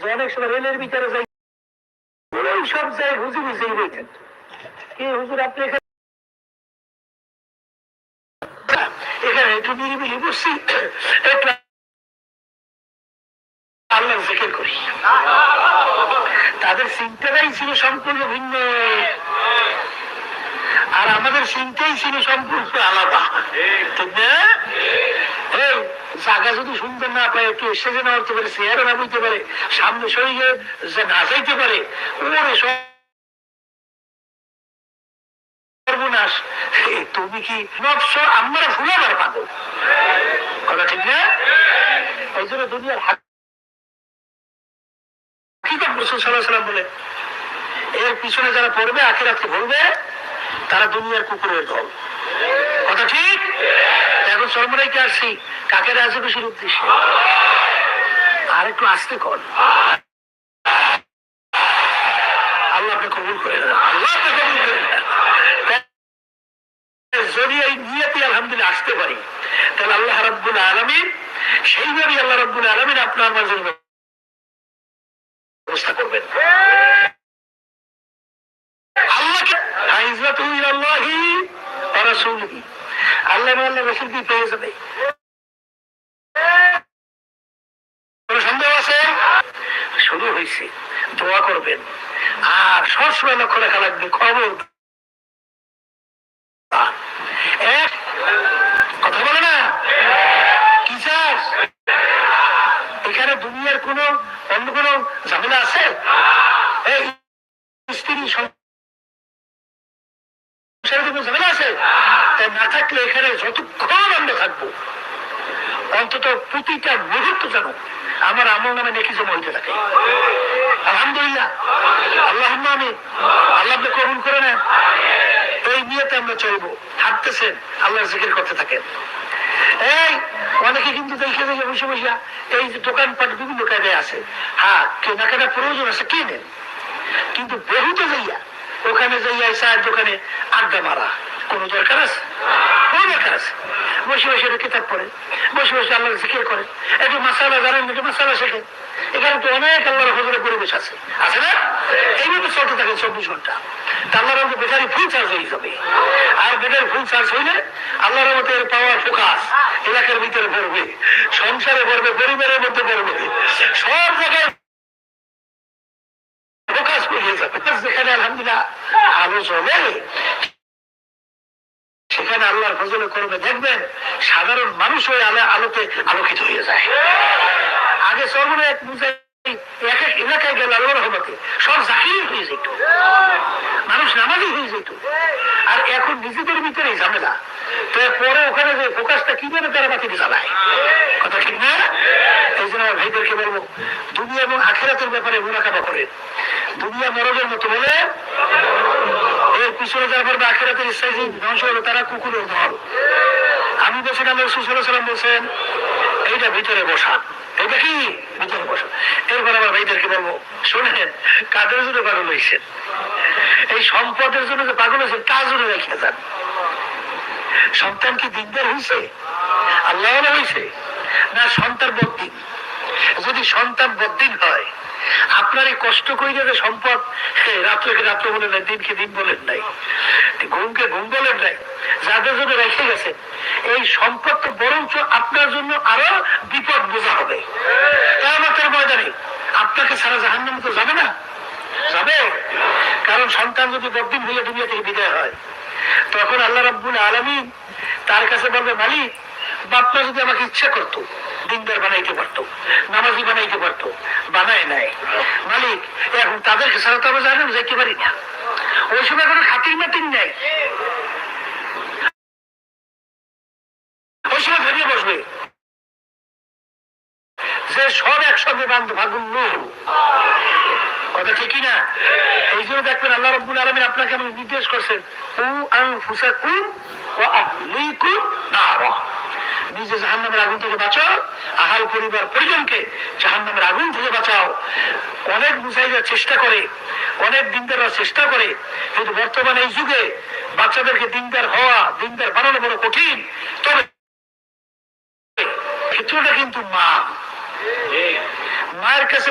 যে অনেক সময় রেলের ভিতরে যাই। সব জায়গায় হুজুর হুজুর বলছেন কি হুজুর আপনি এখানে? এখানে একটু নিরিবিলি বসছি একটু আল্লাহ জিকির করি। তাদের চিন্তাটাই ছিল সম্পূর্ণ ভিন্ন। আর আমাদের চিন্তাই ছিল সম্পূর্ণ আলাদা। ঠিক না? জায়গা যদি সুন্দর না পায়, একটু এসে না পারে চেয়ারে না বুঝতে পারে, সামনে শরীরে যে না যাইতে পারে, ওরে কি পিছনে যারা পড়বে তারা দুনিয়ার কুকুরের দল। কথা ঠিক? এখন চরমরাইতে আসছি কাকে রাজা উদ্দেশ্যে? আর একটু আসতে কর। আল্লাহ আপনি আল্লাহ যদি এই নিয়তে আলহামদুলিল্লাহ আসতে পারি, তাহলে আল্লাহ রাব্বুল আলমিন সেইভাবে আল্লাহ রাব্বুল আলমিন আপনার মাঝে ব্যবস্থা করবেন। আল্লাহকে রাসূলিহি। আল্লাহ আল্লাহ রাসূল কি পেয়ে সন্দেহ আছে? শুরু হয়েছে। দোয়া করবেন। আর সবসময় লক্ষ্য রাখা লাগবে খবর কথা বলে না? কি চাস? এখানে দুনিয়ার কোনো, অন্য কোনো ঝামেলা আছে? স্ত্রী সংসারে কোনো ঝামেলা আছে? না থাকলে এখানে যতক্ষণ আমরা থাকব, অন্তত প্রতিটা মুহূর্ত যেন আমার আমল নামে নেকি জমা হইতে থাকে। আলহামদুলিল্লাহ। আল্লাহ আমি আল্লাহ কবুল করে নেন। এই নিয়েতে আমরা চলবো। হাঁটতেছেন, আল্লাহর জিকির করতে থাকেন। এই, অনেকে কিন্তু দেখে দেখে বসে বসে এই যে দোকানপাট বিভিন্ন কায়দায় আছে। হ্যাঁ কেনাকাটা প্রয়োজন আছে কিনেন কিন্তু বহুতে যাইয়া, ওখানে যাইয়া চায়ের দোকানে আড্ডা মারা। কোনো দরকার আছে? কোনো দরকার আছে? বসে বসে একটু কিতাব পড়ে, বসে বসে আল্লাহর জিকির করে, একটু মাসালা জানেন, একটু মাসালা শেখেন। এখানে তো অনেক আল্লাহর হজরের পরিবেশ আছে। আছে না? এইভাবে চলতে থাকে চব্বিশ ঘণ্টা। আল্লাহর ফুল চার্জ হয়ে যাবে। আর ফুল চার্জ হইলে আল্লাহর পাওয়ার ফোকাস এলাকার ভিতরে পড়বে সংসারে পড়বে পরিবারের মধ্যে পড়বে সব জায়গায় ফোকাস যেখানে আলহামদুলিল্লাহ, আলো চলে সেখানে আল্লাহর ফজলে করবে, দেখবেন সাধারণ মানুষ হয়ে আলো আলোতে আলোকিত হয়ে যায়। আগে সর্বনে এক এক এক এলাকায় গেল রহমতে। সব হয়ে যেত। মানুষ নামাজি হয়ে যেত। আর এখন নিজেদের ঝামেলা। তো পরে ওখানে যে ফোকাসটা কীভাবে তারা বাতিল জ্বালায়। কথা ঠিক না? এই জন্য ভাইদেরকে বলব, দুনিয়া এবং আখেরাতের ব্যাপারে মোনাকাবা করেন। দুনিয়া মরদের মতো বলে এর পিছনে যারা পারবে আখেরাতের ইচ্ছায় যে ধ্বংস হবে তারা কুকুরের দল আমি বলছি না সুসাল্লাহ সাল্লাম বলছেন, এইটা ভিতরে বসা। এইটা কি? ভিতরে বসা। এরপর আমার ভাইদেরকে বলব, শোনেন, কাদের জন্য পাগল হয়েছেন? এই সম্পদের জন্য যে পাগল হয়েছেন তার জন্য রেখে যান? সন্তান কি দিনদার হয়েছে? আল্লাহ হয়েছে? না সন্তান বদ্দিন? যদি সন্তান বদ্দিন হয় আপনার এই কষ্ট করিলে যে সম্পদ রাত্রকে রাত্র বলেন নাই, দিনকে দিন বলেন নাই, ঘুমকে ঘুম বলেন নাই, যাদের জন্য রেখে গেছেন এই সম্পদ তো বরঞ্চ আপনার জন্য আরও বিপদ বোঝা হবে। কেমতের ময়দানে আপনাকে সারা জাহান্নাম তো যাবে না? যাবে। কারণ সন্তান যদি বদিন হয়ে দুনিয়া থেকে বিদায় হয়। তখন আল্লাহ রাব্বুল আলমিন তার কাছে বলবে, মালিক বাপটা যদি আমাকে ইচ্ছা করতো দিনদার বানাইতে পারতো, নামাজি বানাইতে পারতো, বানায় নাই। মালিক, এখন তাদেরকে ছাড়া তো আমরা জানেন যেতে পারি না। ওই সময় কোনো খাতির মাতির নেই। ওই সময় ভেবে বসবে যে সব একসঙ্গে বান্ধব ভাগুন কথা ঠিকই না এই জন্য দেখবেন আল্লাহ রব্বুল আলমিন আপনাকে আমি নির্দেশ করছেন, উ আং ফুসাকুম ও আহলিকুম নারা। নিজে জাহান্নামের আগুন থেকে বাঁচাও, আহাল পরিবার পরিজনকে জাহান্নামের আগুন থেকে বাঁচাও। অনেক মুসাইরা চেষ্টা করে, অনেক দিনদাররা চেষ্টা করে, কিন্তু বর্তমানে এই যুগে বাচ্চাদেরকে দিনদার হওয়া, দিনদার বানানো বড় কঠিন। তবে ক্ষেত্রটা কিন্তু মা। মায়ের কাছে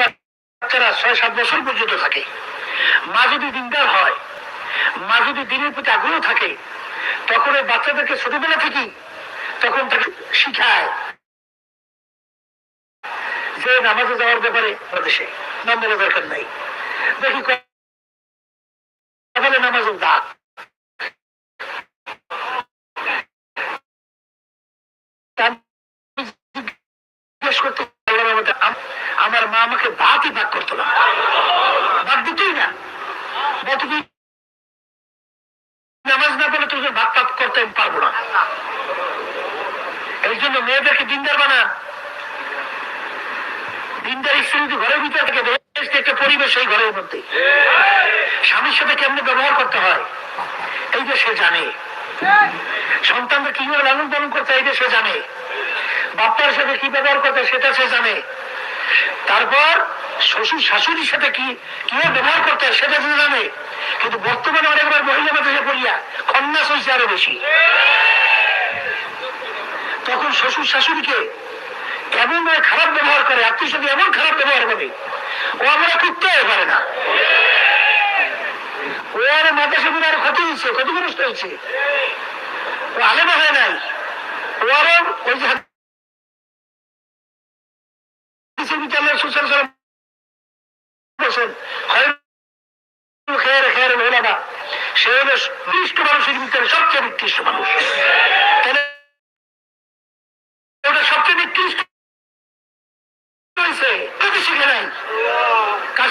বাচ্চারা ছয়, সাত বছর পর্যন্ত থাকে। মা যদি দিনদার হয়, মা যদি দিনের প্রতি আগ্রহ থাকে তখন ওই বাচ্চাদেরকে ছোটবেলা থেকেই তখন তাকে শিখায় যে নামাজে যাওয়ার ব্যাপারে দেশে নাম বলা দরকার নাই। দেখি নামাজ দাগ জিজ্ঞেস করতে আল্লাহর রহমতে আম- আমার মা আমাকে ভাতই ভাগ করতো না ভাত দিতই না বলতো তুই নামাজ না পড়লে তোকে ভাত পাত করতে আমি পারব না এই জন্য মেয়েদেরকে দিনদার বানান দিনদার স্ত্রী যদি ঘরের ভিতরে থেকে বেশ এই ঘরের মধ্যে। স্বামীর সাথে কেমনে ব্যবহার করতে হয়? এই দেশে জানে। সন্তানদের কীভাবে লালন পালন করতে এই দেশে জানে। বাপ্পার সাথে কি ব্যবহার করতে সেটা সে জানে। তারপর শ্বশুর শাশুড়ির সাথে কি, কীভাবে ব্যবহার করতে সেটা সে জানে। কিন্তু বর্তমানে অনেকবার মহিলা মাদ্রাসা পড়িয়া খন্যাস হয়েছে আরও বেশি। তখন শ্বশুর শাশুড়িকে এমন খারাপ ব্যবহার করে, আত্মীয় সাথে এমন খারাপ ব্যবহার করে ও আমরা করতে পারে না। ও আর মাদ্রাসা করে আর ক্ষতি হয়েছে, ক্ষতিগ্রস্ত হয়েছে। ও আলেমা হয় নাই। ও আরও ওই যে খায়র খায়রুল সে হলো নিকৃষ্ট মানুষের ভিতরে সবচেয়ে নিকৃষ্ট মানুষ। তাহলে সবচেয়ে নিকৃষ্ট হয়েছে যদি শিখে নাই কার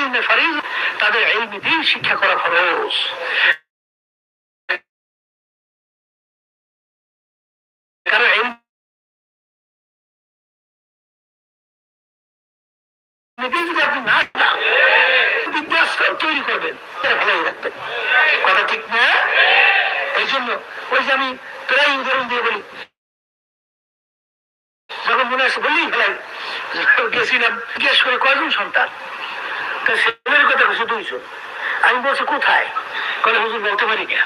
ইলমে ফরিজ তাদের ইলমি দিন শিক্ষা করা ফরজ। এই জন্য ওই যে আমি প্রায় উদাহরণ দিয়ে বলি, যখন মনে বললেই ফেলাই গেছিলাম, জিজ্ঞেস করে কয়জন সন্তান? তা ছেলের কথা কিছু দুইজন। আমি বলছি, কোথায়? কলে হুজুর বলতে পারি না।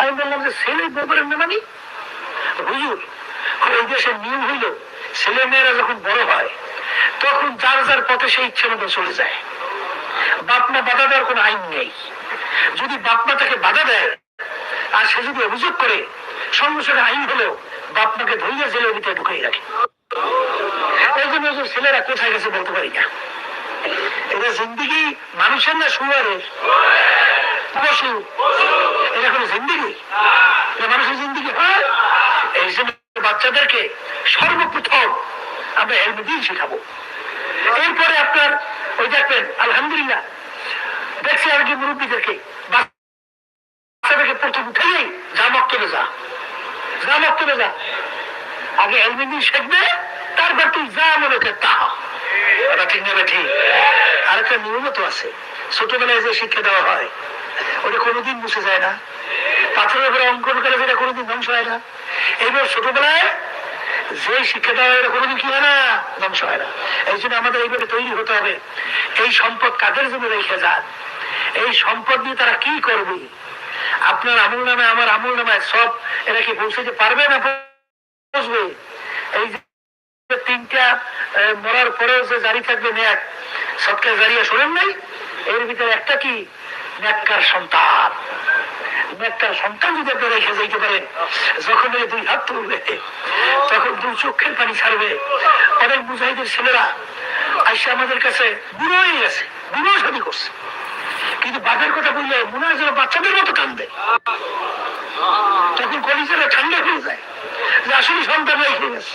আমি বললাম যে, ছেলে ব্যাপারে মানে হুজুর ওই দেশের নিয়ম হইল, ছেলে মেয়েরা যখন বড় হয়, তখন যার যার পথে সেই ইচ্ছে মতো চলে যায়। বাপ মা বাধা দেওয়ার কোনো আইন নেই। যদি বাপ মা তাকে বাধা দেয়, আর সে যদি অভিযোগ করে সঙ্গে সঙ্গে আইন হলেও বাপ মাকে ধরিয়ে জেলের ভিতরে ঢুকাই রাখে। এই জন্য ছেলেরা কোথায় গেছে বলতে পারি না। এটা জিন্দিগি মানুষের না শুয়ারের পশু। এটা কোনো জিন্দিগি? মানুষের জিন্দিগি হয়? এই জন্য বাচ্চাদেরকে সর্বপ্রথম আমরা হেলমেটিন শেখাবো। এরপরে আপনার ওই দেখবেন, আলহামদুলিল্লাহ, দেখছি আর কি মুরব্বীদেরকে, বাচ্চাদেরকে প্রথম উঠেই যা মক্তবে যা। যা মক্তবে যা। আগে হেলমেটিন শিখবে, তারপর তুই যা মনে কর তা। আছে। ছোটবেলায় যে শিক্ষা দেওয়া হয়, ওটা কোনোদিন মুছে যায় না। পাথরের উপরে অঙ্কন করে কোনোদিন ধ্বংস হয় না। এইবার ছোটবেলায় যে শিক্ষা দেওয়া কোনোদিন কি হয় না? ধ্বংস হয় না। এই জন্য আমাদের এই সম্পদ কাদের জন্য রেখে যান? এই সম্পদ নিয়ে তারা কি করবে? আপনার আমল নামে, আমার আমল নামে সব এরা কি পৌঁছাতে পারবে না? এই তিনটা মরার পরেও যে জারি থাকবে ন্যাক সৎকার জারিয়া শোনেন নাই? এর ভিতরে একটা কি? ন্যাক্কার সন্তান। আমাদের কাছে হয়ে গেছে কিন্তু বাপের কথা বললে মনে হয় যেন বাচ্চাদের মতো কান্দে। তখন কলিজারা ঠান্ডা হয়ে যায়। যে আসলে সন্তান রেখে গেছে।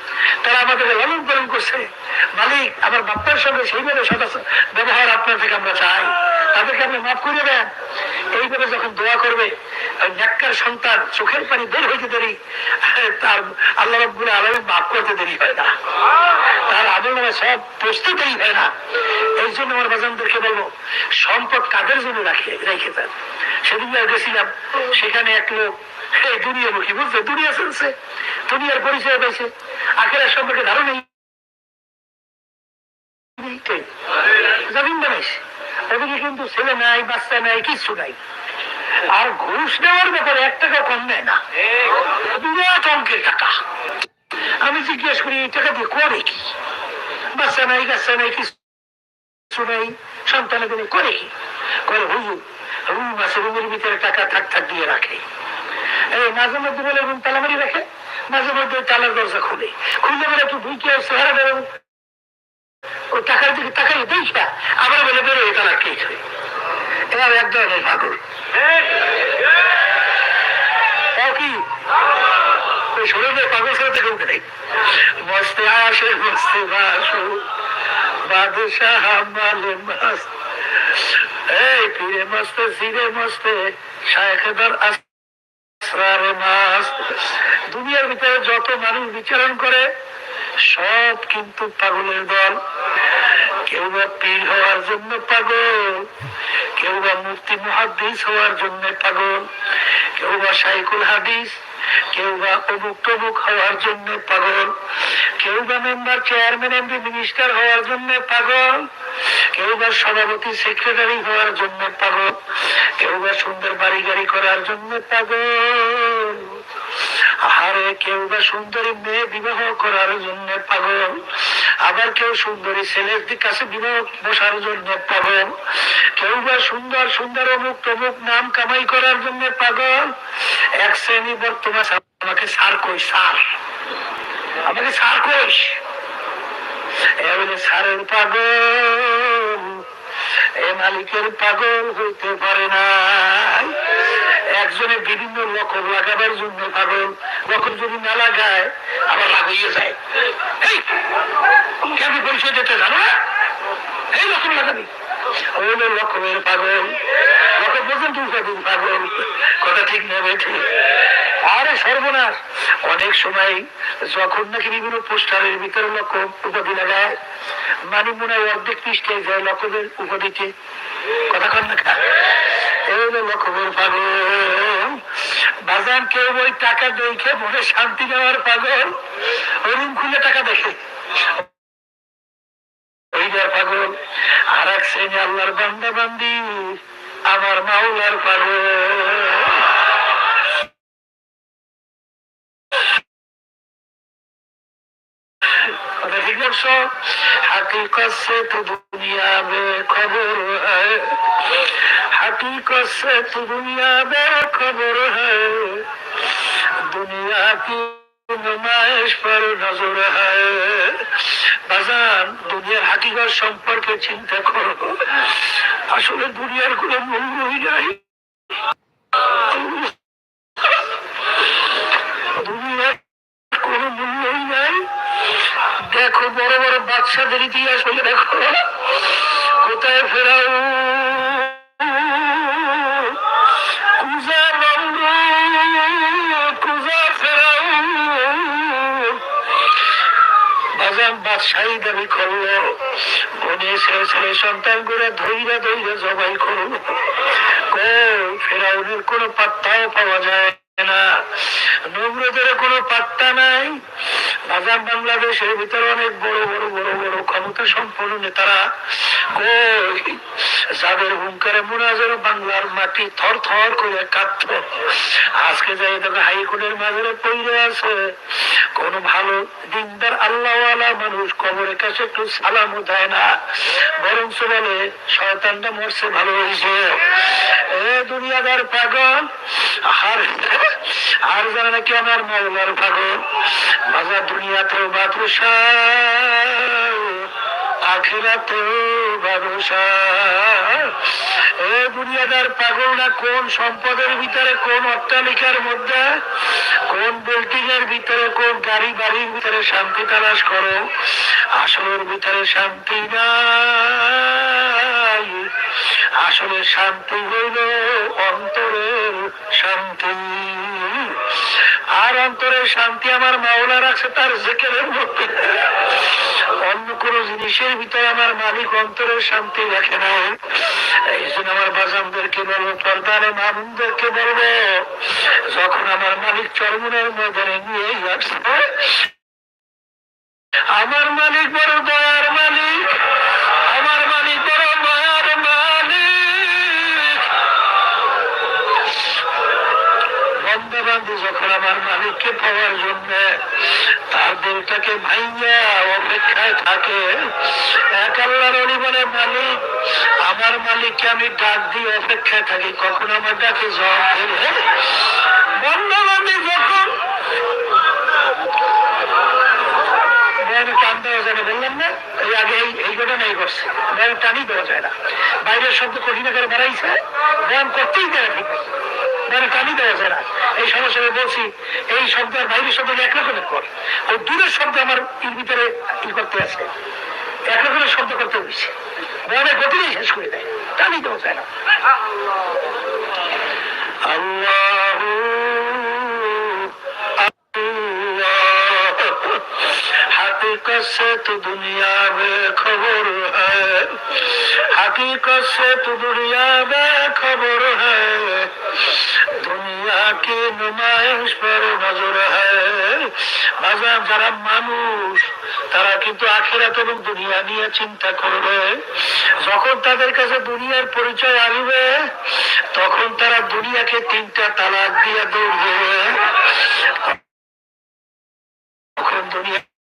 তারা আমাদেরকে লালন পালন করছে, মালিক, আমার বাপ্পার সঙ্গে সেইভাবে সদস্য ব্যবহার আপনার থেকে আমরা চাই। তাদেরকে আপনি মাফ করে দেন এইভাবে যখন দোয়া করবে ন্যাক্কার সন্তান চোখের পানি বের হইতে দেরি, তার আল্লাহ রব্বুল আলমী মাফ করতে দেরি হয় না। তার আমল সব প্রস্তুত হয় না। এই জন্য আমার বাজানদেরকে বলব, সম্পদ কাদের জন্য রাখে, রেখে দেন। সেদিন গেছিলাম, সেখানে এক লোক এই দুনিয়ামুখী বুঝছে দুনিয়া চলছে, দুনিয়ার পরিচয় পেয়েছে আখেরার সম্পর্কে ধারণা জমিন বানাইছে ওদিকে কিন্তু ছেলে নাই, বাচ্চা নাই কিছু নাই। আর ঘুষ নেওয়ার ব্যাপারে এক টাকা কম নেয় না। বিরাট অঙ্কের টাকা। আমি জিজ্ঞেস করি, এই টাকা দিয়ে করে কি? বাচ্চা নাই, কাচ্চা নাই কিছু নাই করে কি? করে হুজুর রুম আছে রুমের ভিতরে টাকা থাক থাক দিয়ে রাখে। এই মাঝে মধ্যে বলে রুম তালামারি রাখে। মাঝে মধ্যে তালার দরজা খুলে। খুলে বলে একটু ঢুকে চেহারা বেরো টাকার দিকে তাকাই দেখা আবার বলে বেরো এই তালার কে এবার এক ধরনের পাগল। এই পীরে মস্তে, সিরে মস্তে শায়খেদার আসরারে দুনিয়ার ভিতরে যত মানুষ বিচরণ করে, সব কিন্তু পাগলের দল। কেউ বা পীর হওয়ার জন্য পাগল, কেউ বা মুফতি, মুহাদ্দিস হওয়ার জন্য পাগল, কেউ বা সাইকুল হাদিস, কেউ বা অমুক তমুক হওয়ার জন্য পাগল, কেউ বা মেম্বার, চেয়ারম্যান, এমপি, মিনিস্টার হওয়ার জন্য পাগল, কেউ বা সভাপতি, সেক্রেটারি হওয়ার জন্য পাগল, কেউ বা সুন্দর বাড়ি গাড়ি করার জন্য পাগল আরে কেউ বা সুন্দরী মেয়ে বিবাহ করার জন্য পাগল আবার কেউ সুন্দরী ছেলের দিক কাছে বিবাহ বসার জন্য পাগল। কেউ বা সুন্দর সুন্দর অমুক তমুক নাম কামাই করার জন্য পাগল। এক শ্রেণি বর্তমান আমাকে সার কই, সার। আমাকে সার কইস। সারের পাগল, এ মালিকের পাগল হইতে পারে না একজনে বিভিন্ন লকব লাগাবার জন্য পাগল লকব যদি না লাগায়, আবার লাগাইয়ে যায়। কেন পরিচয় দিতে জানো না? এই লকব লাগাবি। কথা ঠিক ঠিক আরে অনেক সময় যখন নাকি বিভিন্ন ভিতরে উপাধি লাগায় মানে মনে অর্ধেক পৃষ্ঠে যায় লকবের উপাধিতে। কথা কন না খা লক্ষ্য করে পাগল বাজার কেউ ওই টাকা দেখে মনে শান্তি দেওয়ার পাগল। রুম খুলে টাকা দেখে। পাগল। আর এক শ্রেণি আল্লাহর বান্দা বান্দি আমার মাওলার পাগল। কথা ঠিক বলছো हकीकत से तो दुनिया में खबर है हकीकत से तो दुनिया में खबर है दुनिया की नुमाइश पर नजर है বাজান দুনিয়ার হাকিগত সম্পর্কে চিন্তা করো আসলে দুনিয়ার কোনো মূল্যই নাই দেখো, বড় বড় বাচ্চাদের ইতিহাস হলে দেখো। কোথায় ফেরাও? সন্তান জবাই করল। কোনো পাত্তাও পাওয়া যায় না। কোনো পাত্তা নাই। বাজার বাংলাদেশের ভিতরে অনেক বড় বড় বড় বড় ক্ষমতা সম্পন্ন নেতারা যাদের হুঙ্কারে মোনাজের বাংলার মাটি থর থর করে কাঁপত। আজকে যাই দেখো, হাইকোর্টের মাঝে পড়ে আছে। কোন ভালো দিনদার আল্লাহওয়ালা মানুষ কবরের কাছে একটু সালামও দেয় না। বরং বলে, শয়তানটা মরছে, ভালো হয়েছে। এ দুনিয়াদার পাগল আর আর জানে নাকি আমার মাওলার পাগল। বাজার দুনিয়াতেও আখেরাতেও এ দুনিয়াদার কোন সম্পদের ভিতরে, কোন অট্টালিকার মধ্যে, কোন বিল্ডিং এর ভিতরে, কোন গাড়ি বাড়ির ভিতরে শান্তি তালাশ করো? আসলের ভিতরে শান্তি নাই। আসলে শান্তি হইল অন্তরের শান্তি। আর অন্তরের শান্তি আমার মাওলা রাখছে, তার জেকেরের মধ্যে। অন্য কোন জিনিসের ভিতরে আমার মালিক অন্তরের শান্তি রাখে না এই জন্য আমার বলব মামুনদেরকে বলব, যখন আমার মালিক চরমনের ময়দানে নিয়ে আসছে আমার মালিক বড় দয়ার মালিক। আমার মালিককে পাওয়ার জন্য তার দিলটাকে ভাইয়া অপেক্ষায় থাকে। এক আল্লাহর অলি মালিক, আমার মালিককে আমি ডাক দিয়ে অপেক্ষায় থাকি। কখন আমার ডাকে জবাব দেবে? বন্ধু বান্ধব যখন বললাম না, এই আগে এই এই ঘটনাই করছে বয়ান টানই দেওয়া যায় না। বাইরের শব্দ কঠিন আকারে বাড়াইছে। বয়ান করতেই দেয় বাইরে টানই দেওয়া যায় না এই সমস্যা বলছি এই শব্দ আর বাইরের শব্দ এক রকমের কর আর দূরের শব্দ আমার ভিতরে কি করতে আছে। এক রকমের শব্দ করতে হয়েছে মনে গতি শেষ করে দেয়। টানই দেওয়া যায় না। আল্লাহ हकीकत से तो दुनिया में खबर है हकीकत से तो दुनिया में खबर है दुनिया की नुमाइश पर नजर है বাজার যারা মানুষ তারা কিন্তু আখেরাত এবং দুনিয়া নিয়ে চিন্তা করবে যখন তাদের কাছে দুনিয়ার পরিচয় আসবে তখন তারা দুনিয়াকে তিনটা তালাক দিয়ে দৌড় দেবে তখন দুনিয়া তাদের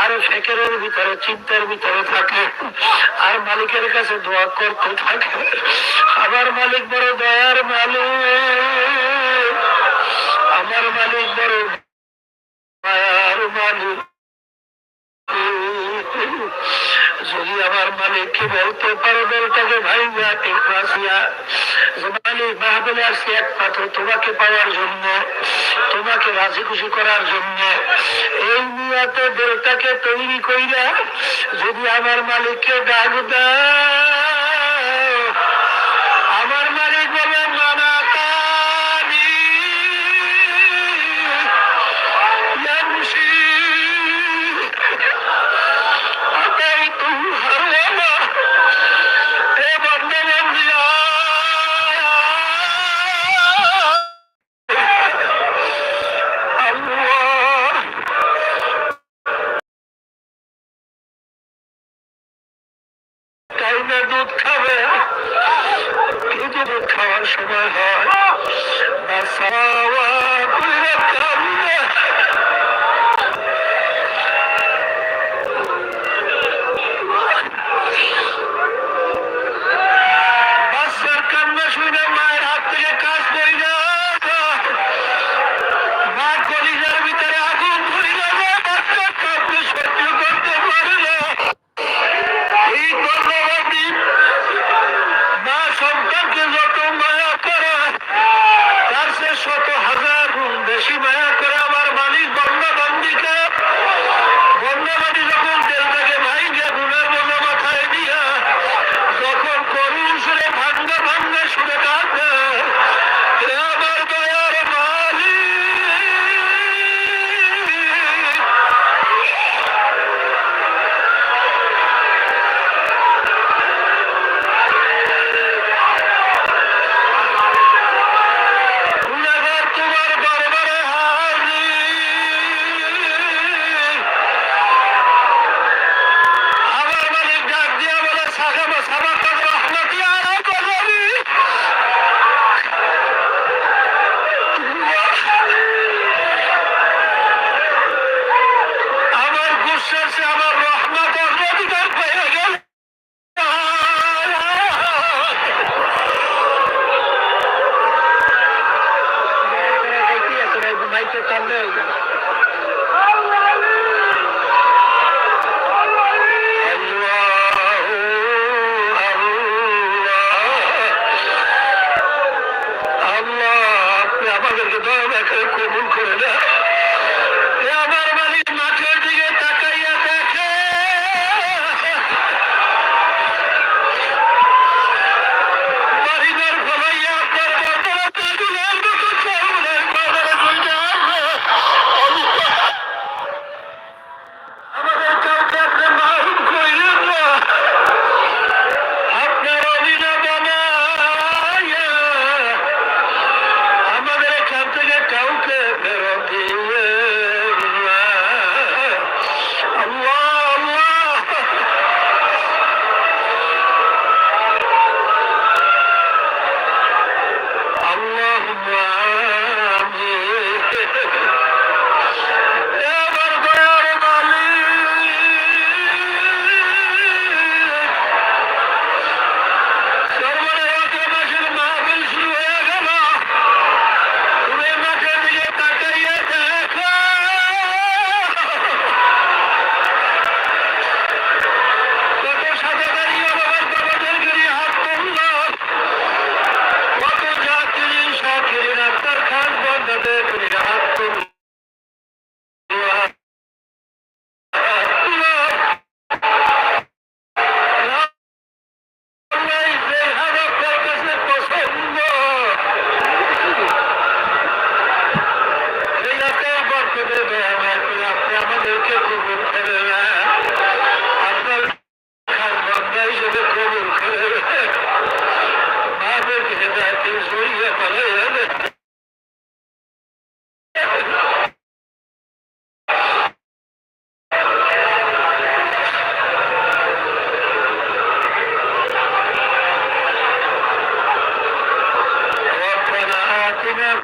আর ফেকেরের ভিতরে, চিন্তার ভিতরে থাকে। আর মালিকের কাছে দোয়া করতে থাকে। আমার মালিক বড় দয়ার মালিক। আমার মালিক বড় দয়ার মালিক। যদি আমার মালিককে বলতে পারো ভাইয়া টেকরাসিয়া যে তোমাকে পাওয়ার জন্য তোমাকে করার জন্য এই তৈরি কইরা যদি আমার মালিককে ডাক দাও টাইমে দুধ খাবে কিন্তু দুধ খাওয়ার সময় হয়?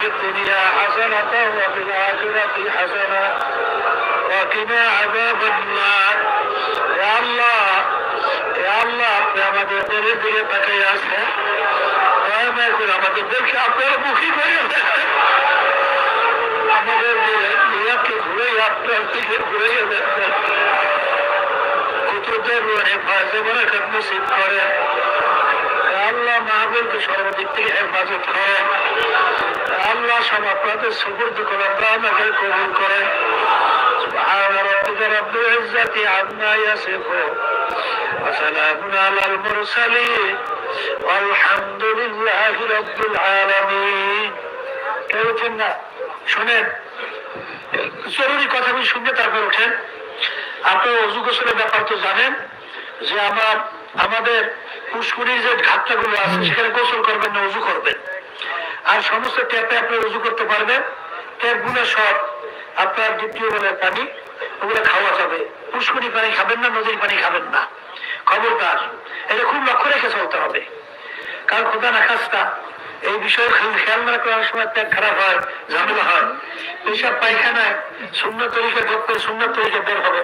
في الدنيا حسنة وفي الآخرة حسنة وقنا عذاب النار يا الله يا الله আপনি আমাদের দেশের দিকে তাকাই আছেন দয়া মায়া করে আমাদের দেশকে আপনার মুখী করে দেন। আমাদের নিয়াকে ঘুরে আপনার দিকে ঘুরে দেন কুতুবদের হেফাজে বরাকাত নসিব করেন আল্লাহ মাহবুবকে সর্বদিক থেকে হেফাজত করে। আল্লাহ সব আপনাদের সুপুর্দ করে আপনাকে কবুল করে। তারপর ওঠেন আপনার অজু ব্যাপার তো জানেন যে আমার আমাদের পুষ্করির যে ঘাটটাগুলো আছে সেখানে গোসল করবেন না অজু করবেন। আর সমস্ত ট্যাপে আপনি উজু করতে পারবেন। ট্যাপগুলো সব আপনার দ্বিতীয় বেলার পানি ওগুলো খাওয়া যাবে। পুষ্করি পানি খাবেন না নদীর পানি খাবেন না। খবরদার এটা খুব লক্ষ্য রেখে চলতে হবে। কারণ খোদা না খাস্তা এই বিষয়ে খেয়াল না করার সময় ত্যাগ খারাপ হয় ঝামেলা হয়। এইসব পায়খানায় শূন্য তরিকা ঢুকতে শূন্য তরিকা বের হবে।